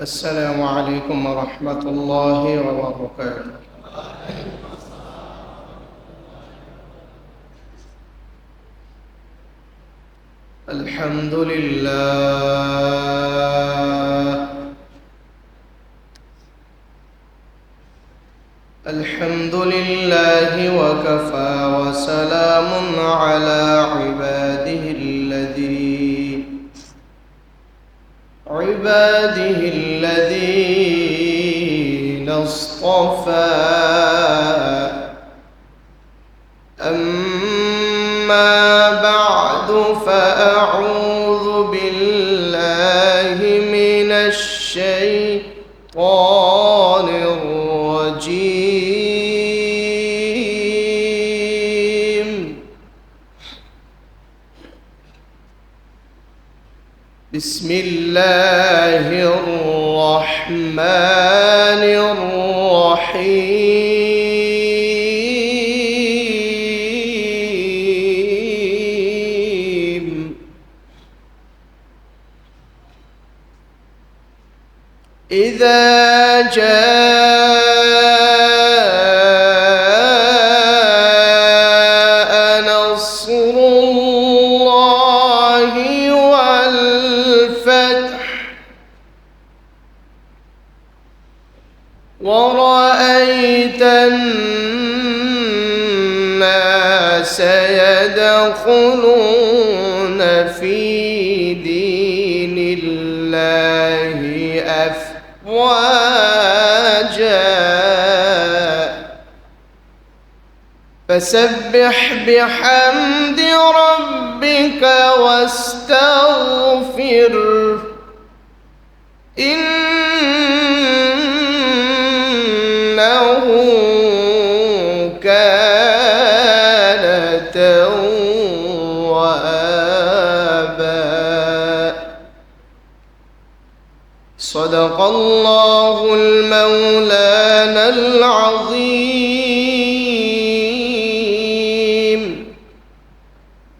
السلام عليكم ورحمة الله وبركاته. الحمد لله. الحمد لله وكفى وسلام على عباده الذي عباده الذين اصطفى أما بعد فأعوذ بسم الله الرحمن الرحيم. إذا جاء الناس يدخلون في دين الله أفواجا. فسبح بحمد ربك واستغفره. إنه صدق الله المولانا العظيم.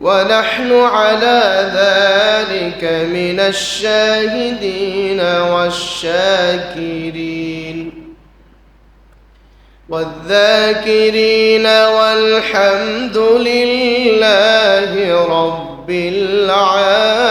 ونحن على ذلك من الشاهدين والشاكرين. والذاكرين والحمد لله رب العالمين.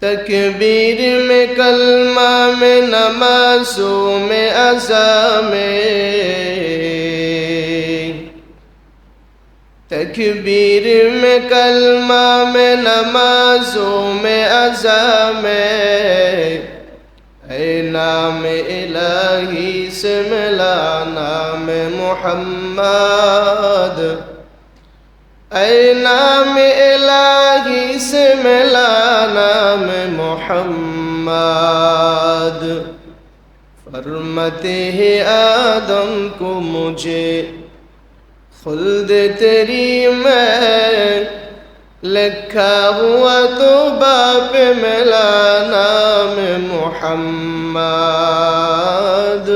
تکبیر میں کلمہ میں نمازوں میں ازا میں۔ تکبیر میں کلمہ میں نمازوں میں ازا میں۔ اے نام الہی سے ملا نام محمد۔ اے نام الہی سے ملا نام محمد۔ فرمتے ہیں آدم کو مجھے خلد تیری میں۔ لکھا ہوا تو باپ ملا نام محمد۔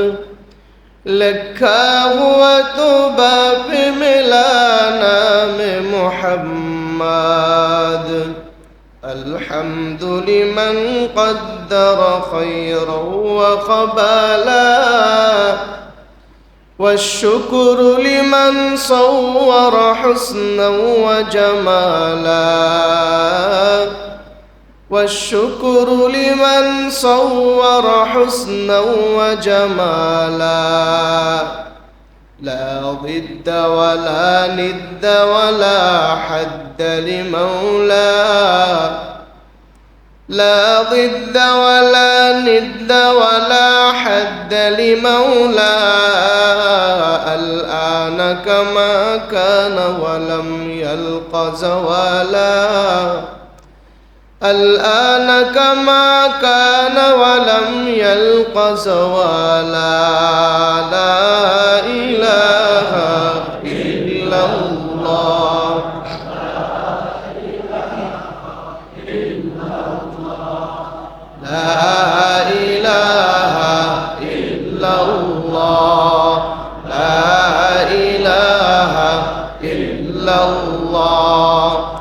لکھا ہوا تو باپ ملا نام محمد۔ الحمد لمن قدر خيرا وقبالا والشكر لمن صور حسنا وجمالا والشكر لمن صور حسنا وجمالا. لا ضد ولا ند ولا حد لمولاه لا ضد ولا ند ولا حد لمولاه الآن كما كان ولم يلق زوالا. الآن كما كان ولم يلق زوالا لا إله إلا الله. لا إله إلا الله. لا إله إلا الله.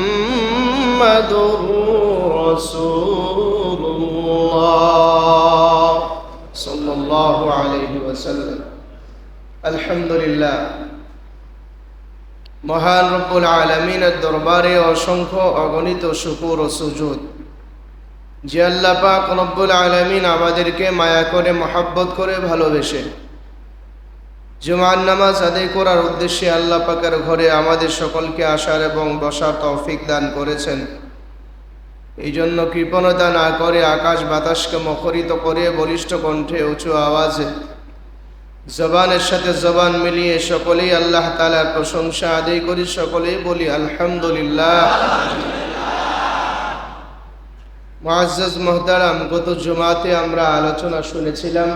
محمد رسول الله صلى الله عليه وسلم الحمد لله মহান রব্বুল আলমিনের দরবারে অসংখ্য অগণিত শুকুর ও সুজুদ যে আল্লাহ পাক রব্বুল আলমিন আমাদেরকে মায়া করে মহাব্বত করে ভালোবেসে জুমার নামাজ আদায় করার উদ্দেশ্যে আল্লাহ পাকের ঘরে আমাদের সকলকে আসার এবং বসার তৌফিক দান করেছেন। এই জন্য কৃপণতা না করে আকাশ বাতাসকে মুখরিত করে বলিষ্ঠ কণ্ঠে উঁচু আওয়াজে জবানের সাথে জবান মিলিয়ে সকলেই আল্লাহ তালার প্রশংসা আদায় করি, সকলেই বলি আলহামদুলিল্লাহ। মুআজ্জাজ মোহতারাম, গত জুমাতে আমরা আলোচনা শুনেছিলাম